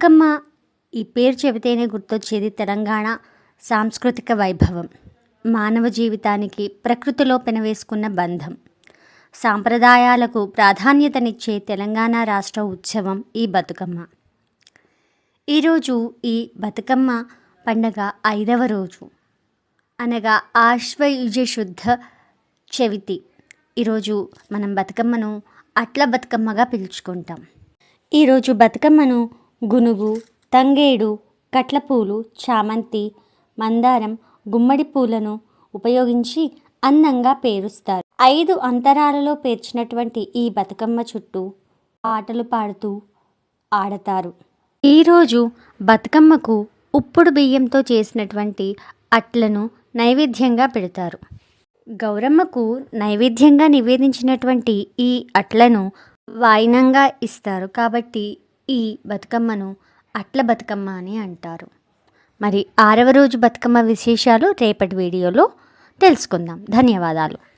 బతుకమ్మ ఈ పేరు చెబితేనే గుర్తొచ్చేది తెలంగాణ సాంస్కృతిక వైభవం. మానవ జీవితానికి ప్రకృతిలో పెనవేసుకున్న బంధం. సాంప్రదాయాలకు ప్రాధాన్యతనిచ్చే తెలంగాణ రాష్ట్ర ఉత్సవం ఈ బతుకమ్మ. ఈరోజు ఈ బతుకమ్మ పండగ ఐదవ రోజు. అనగా ఆశ్వయుజ శుద్ధ చవితి ఈరోజు మనం బతుకమ్మను అట్ల బతుకమ్మగా పిలుచుకుంటాం. ఈరోజు బతుకమ్మను గునుగు తంగేడు కట్లపూలు చామంతి మందారం గుమ్మడి పూలను ఉపయోగించి అందంగా పేరుస్తారు. ఐదు అంతరాలలో పేర్చినటువంటి ఈ బతుకమ్మ చుట్టూ పాటలు పాడుతూ ఆడతారు. ఈరోజు బతుకమ్మకు ఉప్పుడు బియ్యంతో చేసినటువంటి అట్లను నైవేద్యంగా పెడతారు. గౌరమ్మకు నైవేద్యంగా నివేదించినటువంటి ఈ అట్లను వాయినంగా ఇస్తారు. కాబట్టి ఈ బతుకమ్మను అట్ల బతుకమ్మ అని అంటారు. మరి ఆరవ రోజు బతుకమ్మ విశేషాలు రేపటి వీడియోలో తెలుసుకుందాం. ధన్యవాదాలు.